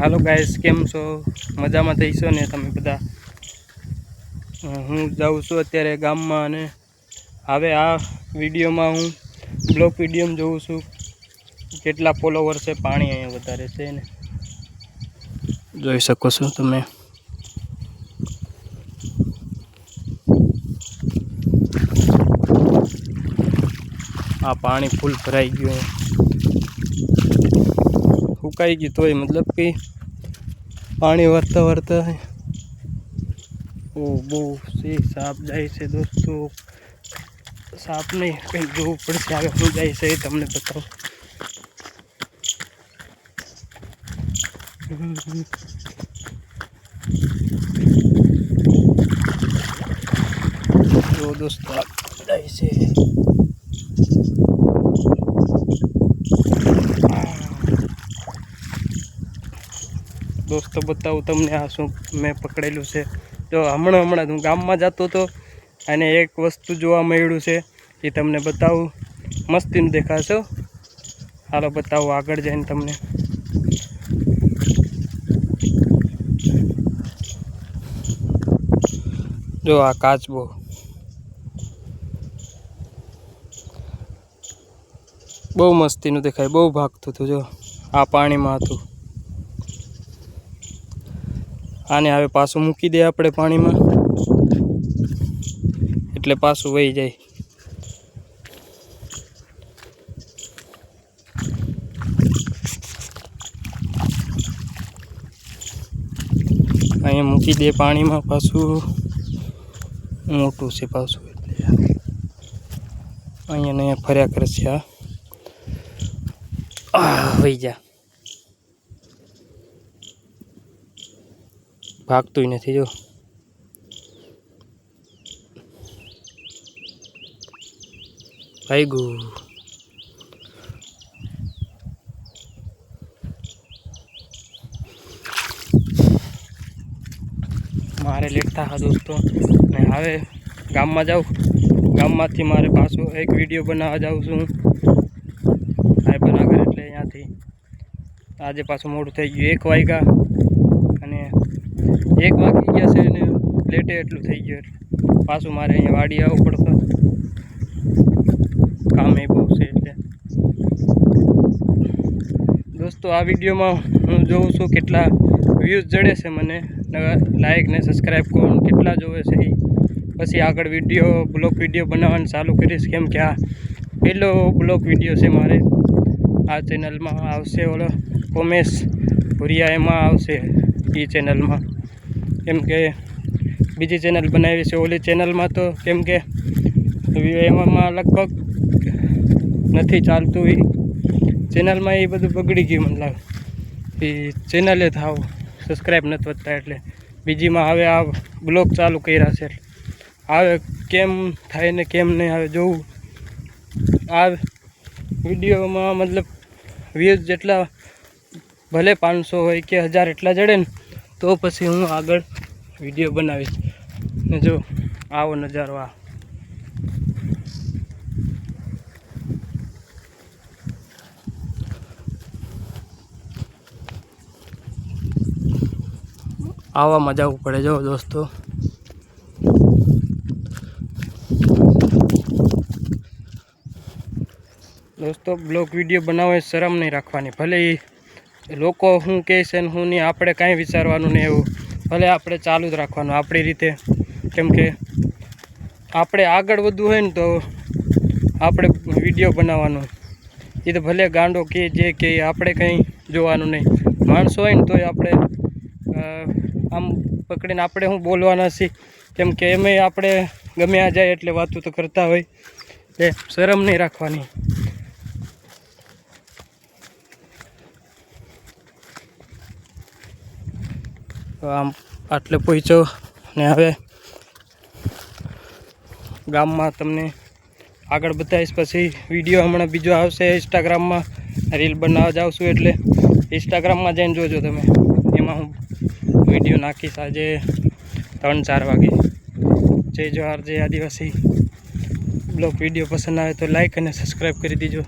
હાલો guys કેમ છો? મજામાં થઈશો ને તમે બધા? હું જાઉં છું અત્યારે ગામમાં અને હવે આ વિડીયોમાં હું બ્લોક વિડીયોમાં જોઉં છું. કેટલા ફોલોવર છે, પાણી અહીંયા વધારે છે ને. જોઈ શકો છો તમે. આ પાણી ફૂલ ભરાઈ ગયું. સુકાઈ ગયું તોય મતલબ કે પાણી વરતા વરતા ઓ, બહુ છે, સાપ જાય છે દોસ્તો. સાપ નહીં, કંઈક જોવું પડશે આગળ શું જાય છે એ તમને બતાવું. જો દોસ્તો જાય છે. દોસ્તો બતાવું તમને આ શું મેં પકડેલું છે. જો હમણાં હમણાં હું ગામમાં જતો હતો અને એક વસ્તુ જોવા મળ્યું છે, એ તમને બતાવું. મસ્તીનું દેખાશો હાલો બતાવું આગળ જઈને તમને. જો આ કાચબો. બહુ મસ્તીનું દેખાય, બહુ ભાગતું હતું જો. આ પાણીમાં હતું. આને હવે પાછું મૂકી દે આપણે પાણીમાં. એટલે પાછું વહી જાય. અહીંયા મૂકી દે પાણીમાં પાછું. મોટું છે પાછું એટલે. અહીંયા ને અહીંયા ફર્યા કરશે આ. આ, વહી જા. ભાગતું નથી જો ભાગ્યું મારે લેટતા હા દોસ્તો ને હવે ગામમાં જાઉં ગામમાંથી મારે પાછું એક વીડિયો બનાવવા જાઉં છું ભાઈ બનાગર એટલે અહીંયાથી આજે પાછું મોડું થઈ ગયું, એક વાગ્યા। અને એક વાગી ગયા છે ને લેટે એટલું થઈ ગયું એટલે. પાછું મારે અહીંયા વાડી આવવું પડશે. કામ એ બહુ છે એટલે. દોસ્તો, આ વિડીયોમાં હું જોઉં છું કેટલા વ્યૂઝ જડે છે મને. લાઇક ને સબસ્ક્રાઈબ કોણ કેટલા જોવે છે એ. પછી આગળ વીડિયો, બ્લોક વીડિયો બનાવવાનું ચાલુ કરીશ. કેમ કે આ પહેલો બ્લોક વીડિયો છે મારે. આ ચેનલમાં આવશે ઓલો કોમેશ ભુરિયા એમાં આવશે એ ચેનલમાં કેમ કે બીજી ચેનલ બનાવી છે ઓલી ચેનલમાં તો કેમ કે એમાં લગભગ નથી ચાલતું એ ચેનલમાં એ બધું બગડી ગયું મને લાગે એ ચેનલે થાવ સબસ્ક્રાઈબ નથી વધતા એટલે બીજીમાં હવે આ બ્લોગ ચાલુ કર્યા છે હવે કેમ થાય ને કેમ નહીં હવે જોવું. આ વિડીયોમાં મતલબ વ્યૂઝ જેટલા ભલે પાંચસો હોય કે હજાર એટલા જડે ને, તો પછી હું આગળ વીડિયો બનાવીશ. ને જો, આવો નજારો આ. આવામાં મજા પડે જો દોસ્તો. દોસ્તો, બ્લોગ વીડિયો બનાવે શરમ નહીં રાખવાની. ભલે લોકો શું કહે છે ને શું નહીં, આપણે કાંઈ વિચારવાનું નહીં એવું. ભલે આપણે ચાલુ જ રાખવાનું, આપણી રીતે. કેમ કે આપણે આગળ વધવું હોય ને તો આપણે વીડિયો બનાવવાનો. એ તો ભલે ગાંડો કે જે કે આપણે કંઈ જોવાનું નહીં. માણસો હોય ને તોય આપણે આમ પકડીને આપણે શું બોલવાના છીએ. કેમ કે આપણે ગમે આ જાય એટલે વાતો તો કરતા હોય. એટલે શરમ નહીં રાખવાની. આમ આટલે પહોંચ્યો ને હવે ગામમાં તમને આગળ બતાવીશ. પછી વીડિયો હમણાં બીજો આવશે ઇન્સ્ટાગ્રામમાં રીલ બનાવવા જાઉં છું એટલે ઇન્સ્ટાગ્રામમાં જઈને જોજો તમે. એમાં હું વીડિયો નાખીશ આજે ત્રણ ચાર વાગે. જય જોહાર જય આદિવાસી. બ્લોગ વીડિયો પસંદ આવે તો લાઈક અને સબસ્ક્રાઈબ કરી દીજો.